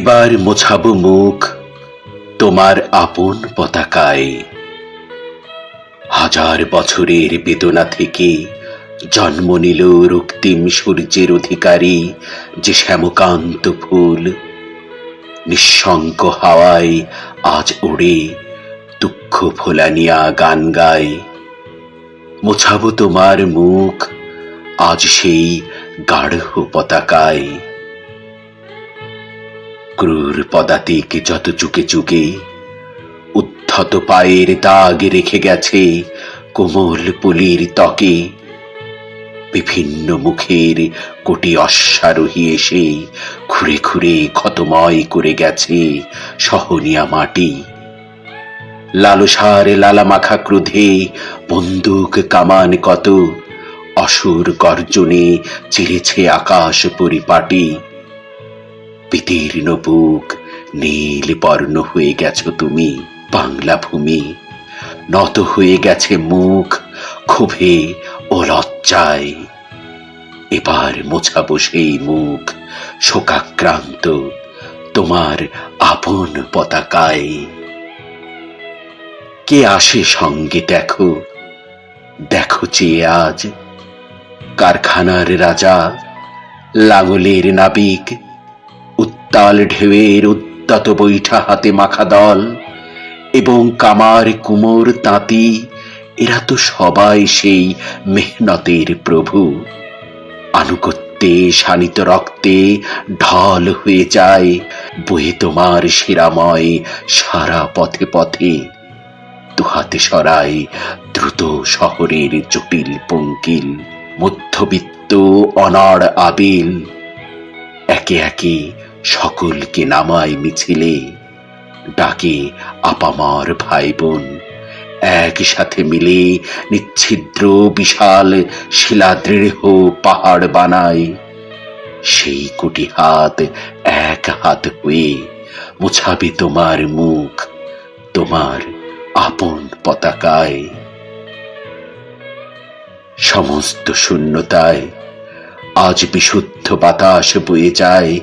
এবার মোছাবো মুখ তোমার আপন পতাকায়। হাজার বছরের বেদনা থেকে জন্ম নিল রক্তিম সূর্যের অধিকারী যে শ্যামকান্ত ফুল। নিঃশঙ্ক হাওয়ায় আজ ওড়ে দুঃখ ফোলানিয়া গান গায়। মোছাবো তোমার মুখ, আজ সেই গাঢ় পতাকায়। ক্রূর পদাতিক যত চুকে চুকে, উদ্ধত পায়ের দাগ রেখে গেছে কোমল পুলির ত্বকে। বিভিন্ন মুখের কোটি অশ্বারোহী এসে খুঁড়ে খুঁড়ে ক্ষতময় করে গেছে সহনিয়া মাটি। লালসার লালা মাখা ক্রোধে বন্দুক কামান কত, অসুর গর্জনে চিরেছে আকাশ পরিপাটি। বিদীর্ণ বুক নীল বর্ণ হয়ে গেছো তুমি, বাংলা ভূমি। নত হয়ে গেছে মুখ, ক্ষোভে ও লজ্জায়। এবার মোছাবো সেই মুখ, শোকাক্রান্ত, তোমার আপন পতাকায়। কে আসে সঙ্গে দেখো? দেখো চেয়ে আজ, কারখানার রাজা, লাঙলের নাবিক উত্তাল ঢেউয়ের উদ্যত বৈঠা হাতে মাখা দল এবং কামার কুমোর তাঁতি, এরা তো সবাই সেই মেহনতের প্রভু। আনুগত্যে শানিত রক্তে ঢল হয়ে যায় বয়ে তোমার শিরাময় সারা পথে পথে। দুহাতে সরাই দ্রুত শহরের জটিল পঙ্কিল, মধ্যবিত্ত অনাড় আবিল। একে একে সকলকে নামায় মিছিলে। ডাকে আপামার ভাই বোন একসাথে মিলে নিচ্ছিদ্র বিশাল শিলাদৃঢ় পাহাড় বানায়। সেই কোটি হাত এক হাত হয়ে মুছাবে তোমার মুখ, তোমার আপন পতাকায়। সমস্ত শূন্যতায় আজ বিশুদ্ধ বাতাস বয়ে যায়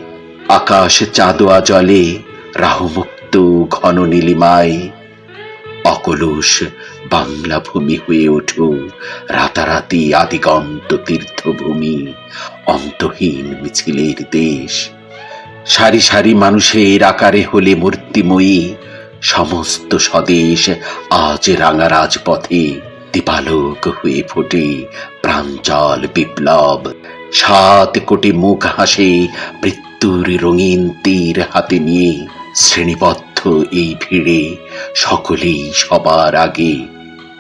আকাশ চাঁদোয়া জলে রাহুমুক্ত ঘন নীলিমায়। অকলুষ বাংলা ভূমি হয়ে ওঠো রাতারাতি আদিগন্ত তীর্থভূমি, অন্তহীন মিছিলের দেশ। সারি সারি মানুষের আকারে হলে মূর্তিময়ী, সমস্ত স্বদেশ আজ রাঙা রাজপথে দীপালোক হয়ে ফোটে প্রাঞ্চল বিপ্লব। সাত কোটি মুখ হাসে মৃত্যুর রঙিন তীর হাতে নিয়ে শ্রেণীবদ্ধ এই ভিড়ে সকলেই সবার আগে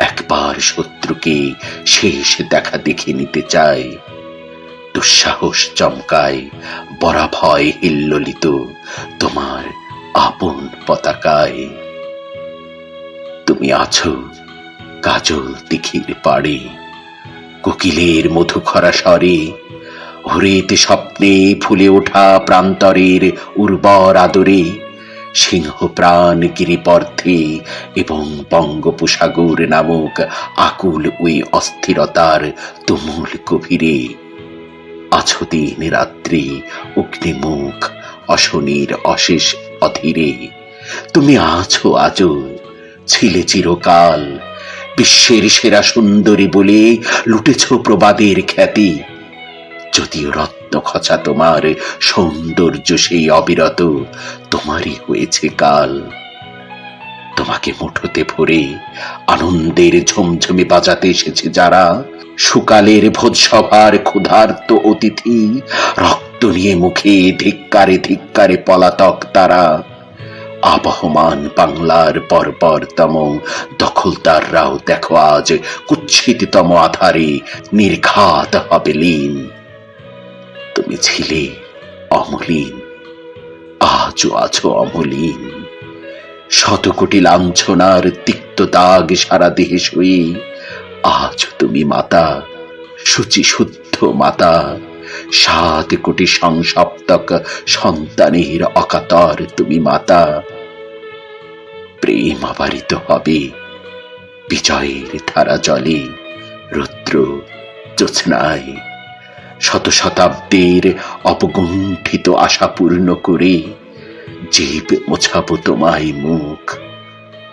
একবার শত্রুকে শেষ দেখা দেখে নিতে চায়। দুঃসাহস চমকায় বরা ভয় হিল্লিত তোমার আপন পতাকায়। তুমি আছো কাজল তিখির পাড়ে, কোকিলের মধুখরা স্বরে হরিত স্বপ্নে ফুলে ওঠা প্রান্তরের উর্বর আদরে সিংহ প্রাণ গিরিপর্থে এবং বঙ্গোপসাগর নামক আকুল ওই অস্থিরতার তুমুল গভীরে আছো দিন রাত্রি অগ্নিমুখ অশনির অশেষ অধীরে, তুমি আছো আজও, ছিলে চিরকাল, বিশ্বের সেরা সুন্দরী বলে লুটেছ প্রবাদের খ্যাতি। যদিও রত্ন খচা তোমার সৌন্দর্য সেই অবিরত, তোমারই হয়েছে কাল। তোমাকে মুঠোতে ভরে আনন্দের ঝমঝমে বাজাতে এসেছে যারা। সুকালের ভোজসভার ক্ষুধার্ত অতিথি, রক্ত নিয়ে মুখে ধিক্কারে ধিক্কারে পলাতক তারা। আবহমান বাংলার পরপরতম দখলদাররাও দেখো আজ কুচ্ছিততম আধারে, নির্ঘাত হবে লীন। তুমি ছিলে অমলিন। আজও আছো অমলিন। শত কোটি লাঞ্ছনার তিক্ত দাগ সারা দেহে শুয়ে আজ তুমি মাতা শুচি শুদ্ধ মাতা, সাত কোটি সংসপ্তক সন্তানের অকাতর তুমি মাতা। প্রেম আবারিত হবে বিজয়ের ধারা জলে, রুদ্র জোৎস্নায় শত শতাব্দীর অপগুণ্ঠিত আশা পূর্ণ করে জীব মোছাবো তোমায় মুখ,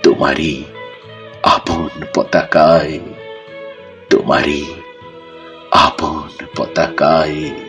তোমারই আপন পতাকায়, তোমারই আপন পতাকায়।